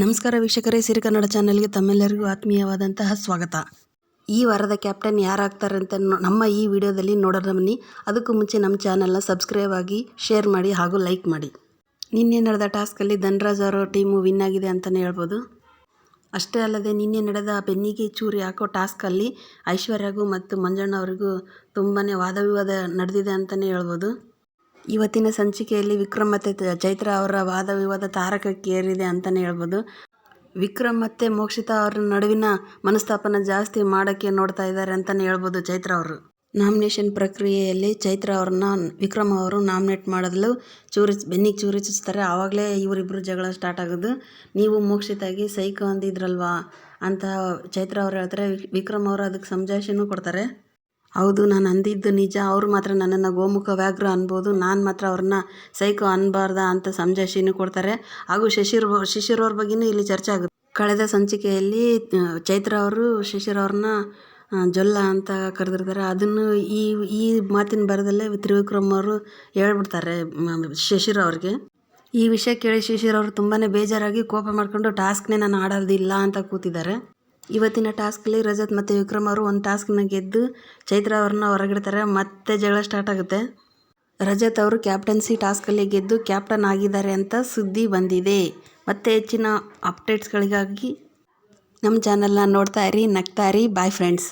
ನಮಸ್ಕಾರ ವೀಕ್ಷಕರೇ, ಸಿರಿ ಕನ್ನಡ ಚಾನೆಲ್ಗೆ ತಮ್ಮೆಲ್ಲರಿಗೂ ಆತ್ಮೀಯವಾದಂತಹ ಸ್ವಾಗತ. ಈ ವಾರದ ಕ್ಯಾಪ್ಟನ್ ಯಾರಾಗ್ತಾರೆ ಅಂತ ನಮ್ಮ ಈ ವಿಡಿಯೋದಲ್ಲಿ ನೋಡೋಣ ಬನ್ನಿ. ಅದಕ್ಕೂ ಮುಂಚೆ ನಮ್ಮ ಚಾನಲ್ನ ಸಬ್ಸ್ಕ್ರೈಬ್ ಆಗಿ, ಶೇರ್ ಮಾಡಿ ಹಾಗೂ ಲೈಕ್ ಮಾಡಿ. ನಿನ್ನೆ ನಡೆದ ಟಾಸ್ಕಲ್ಲಿ ಧನ್ರಾಜ್ ಅವರ ಟೀಮು ವಿನ್ ಆಗಿದೆ ಅಂತಲೇ ಹೇಳ್ಬೋದು. ಅಷ್ಟೇ ಅಲ್ಲದೆ ನಿನ್ನೆ ನಡೆದ ಬೆನ್ನಿಗೆ ಚೂರಿ ಹಾಕೋ ಟಾಸ್ಕಲ್ಲಿ ಐಶ್ವರ್ಯಗೂ ಮತ್ತು ಮಂಜಣ್ಣ ಅವರಿಗೂ ತುಂಬಾ ವಾದ ವಿವಾದ ನಡೆದಿದೆ ಅಂತಲೇ ಹೇಳ್ಬೋದು. ಇವತ್ತಿನ ಸಂಚಿಕೆಯಲ್ಲಿ ವಿಕ್ರಮ್ ಮತ್ತು ಚೈತ್ರ ಅವರ ವಾದ ವಿವಾದ ತಾರಕಕ್ಕೆ ಏರಿದೆ ಅಂತಲೇ ಹೇಳ್ಬೋದು. ವಿಕ್ರಮ್ ಮತ್ತೆ ಮೋಕ್ಷಿತಾ ಅವರ ನಡುವಿನ ಮನಸ್ತಾಪನ ಜಾಸ್ತಿ ಮಾಡೋಕ್ಕೆ ನೋಡ್ತಾ ಇದ್ದಾರೆ ಅಂತಲೇ ಹೇಳ್ಬೋದು ಚೈತ್ರ ಅವರು. ನಾಮಿನೇಷನ್ ಪ್ರಕ್ರಿಯೆಯಲ್ಲಿ ಚೈತ್ರ ಅವ್ರನ್ನ ವಿಕ್ರಮ್ ಅವರು ನಾಮಿನೇಟ್ ಮಾಡಲು ಚೂರಿ ಬೆನ್ನಿಗೆ ಚೂರಿ ಚುಚ್ತಾರೆ. ಆವಾಗಲೇ ಇವರಿಬ್ಬರು ಜಗಳ ಸ್ಟಾರ್ಟ್ ಆಗೋದು. ನೀವು ಮೋಕ್ಷಿತಾಗಿ ಸೈಕೋ ಅಂದಿದ್ರಲ್ವಾ? ಅಂತ ಚೈತ್ರ ಅವ್ರು ಹೇಳ್ತಾರೆ. ವಿಕ್- ವಿಕ್ರಮ್ ಅವರು ಅದಕ್ಕೆ ಸಮಜಾಯಿಷಿನೂ ಕೊಡ್ತಾರೆ. ಹೌದು, ನಾನು ಅಂದಿದ್ದು ನಿಜ. ಅವರು ಮಾತ್ರ ನನ್ನನ್ನು ಗೋಮುಖ ವ್ಯಾಘ್ರ ಅನ್ಬೋದು. ನಾನು ಮಾತ್ರ ಅವ್ರನ್ನ ಸೈಕೋ ಅನ್ಬಾರ್ದ ಅಂತ ಸಮಜಾಯಿಷಿನೂ ಕೊಡ್ತಾರೆ. ಹಾಗೂ ಶಶಿರ್ ಶಿಶಿರವ್ರ ಬಗ್ಗೆನೂ ಇಲ್ಲಿ ಚರ್ಚೆ ಆಗುತ್ತೆ. ಕಳೆದ ಸಂಚಿಕೆಯಲ್ಲಿ ಚೈತ್ರ ಅವರು, ಶಿಶಿರ್ ಅವ್ರನ್ನ ಜೊಲ್ಲ ಅಂತ ಕರೆದಿರ್ತಾರೆ. ಅದನ್ನು ಈ ಈ ಮಾತಿನ ಬರದಲ್ಲೇ ತ್ರಿವಿಕ್ರಮ್ ಅವರು ಹೇಳ್ಬಿಡ್ತಾರೆ ಶಶಿರ್ ಅವ್ರಿಗೆ. ಈ ವಿಷಯ ಕೇಳಿ ಶಿಶಿರ್ ಅವರು ತುಂಬಾ ಬೇಜಾರಾಗಿ ಕೋಪ ಮಾಡಿಕೊಂಡು, ಟಾಸ್ಕ್ನೇ ನಾನು ಆಡೋದಿಲ್ಲ ಅಂತ ಕೂತಿದ್ದಾರೆ. ಇವತ್ತಿನ ಟಾಸ್ಕಲ್ಲಿ ರಜತ್ ಮತ್ತು ವಿಕ್ರಮ್ ಅವರು ಒಂದು ಟಾಸ್ಕ್ನ ಗೆದ್ದು ಚೈತ್ರ ಅವ್ರನ್ನ ಹೊರಗಿಡ್ತಾರೆ, ಮತ್ತೆ ಜಗಳ ಸ್ಟಾರ್ಟ್ ಆಗುತ್ತೆ. ರಜತ್ ಅವರು ಕ್ಯಾಪ್ಟನ್ಸಿ ಟಾಸ್ಕಲ್ಲಿ ಗೆದ್ದು ಕ್ಯಾಪ್ಟನ್ ಆಗಿದ್ದಾರೆ ಅಂತ ಸುದ್ದಿ ಬಂದಿದೆ. ಮತ್ತೆ ಹೆಚ್ಚಿನ ಅಪ್ಡೇಟ್ಸ್ಗಳಿಗಾಗಿ ನಮ್ಮ ಚಾನಲ್ನ ನೋಡ್ತಾ ಇರಿ, ನಗ್ತಾ ಇರಿ. Bye friends